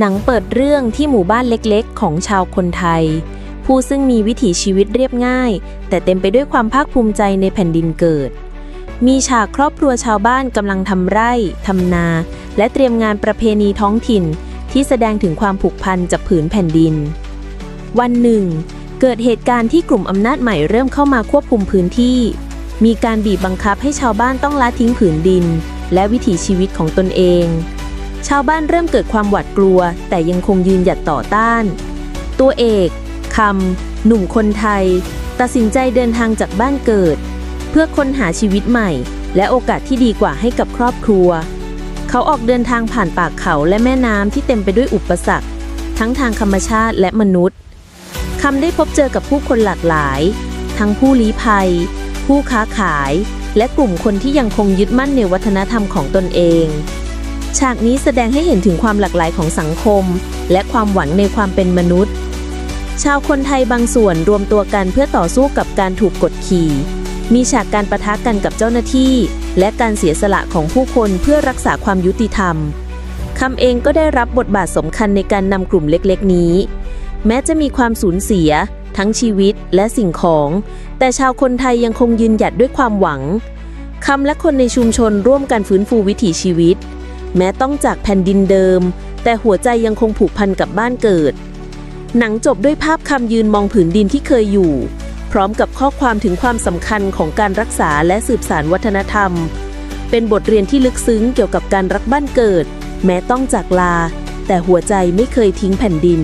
หนังเปิดเรื่องที่หมู่บ้านเล็กๆ ของชาวคนไทย ผู้ซึ่งมีวิถีชีวิตเรียบง่าย แต่เต็มไปด้วยความภาคภูมิใจในแผ่นดินเกิด มีฉากครอบครัวชาวบ้านกำลังทำไร่ทำนา และเตรียมงานประเพณีท้องถิ่น ที่แสดงถึงความผูกพันจากผืนแผ่นดิน วันหนึ่ง เกิดเหตุการณ์ที่กลุ่มอำนาจใหม่เริ่มเข้ามาควบคุมพื้นที่ มีการบีบบังคับให้ชาวบ้านต้องละทิ้งผืนดิน และวิถีชีวิตของตนเอง ชาวบ้านเริ่มเกิดความหวาดกลัว แต่ยังคงยืนหยัดต่อต้าน ตัวเอกคำหนุ่มคนไทย ตัดสินใจเดินทางจากบ้านเกิด เพื่อค้นหาชีวิตใหม่ และโอกาสที่ดีกว่าให้กับครอบครัว เขาออกเดินทางผ่านป่าเขาและแม่น้ำที่เต็มไปด้วยอุปสรรค ทั้งทางธรรมชาติและมนุษย์คำได้พบเจอกับผู้คนหลากหลาย ทั้งผู้ลี้ภัย ผู้ค้าขาย และกลุ่มคนที่ยังคงยึดมั่นในวัฒนธรรมของตนเอง ฉากนี้แสดงให้เห็นถึงความหลากหลายของสังคม และความหวังในความเป็นมนุษย์ ชาวคนไทยบางส่วนรวมตัวกันเพื่อต่อสู้กับการถูกกดขี่ มีฉากการประทะกันกับเจ้าหน้าที่ และการเสียสละของผู้คนเพื่อรักษาความยุติธรรมคำเองก็ได้รับบทบาทสำคัญในการนำกลุ่มเล็กๆ นี้ แม้จะมีความสูญเสีย ทั้งชีวิตและสิ่งของ แต่ชาวคนไทยยังคงยืนหยัดด้วยความหวังคำและคนในชุมชนร่วมกันฟื้นฟูวิถีชีวิต แม้ต้องจากแผ่นดินเดิม แต่หัวใจยังคงผูกพันกับบ้านเกิด หนังจบด้วยภาพคำยืนมองผืนดินที่เคยอยู่ พร้อมกับข้อความถึงความสำคัญของการรักษาและสืบสานวัฒนธรรม เป็นบทเรียนที่ลึกซึ้งเกี่ยวกับการรักบ้านเกิด แม้ต้องจากลา แต่หัวใจไม่เคยทิ้งแผ่นดิน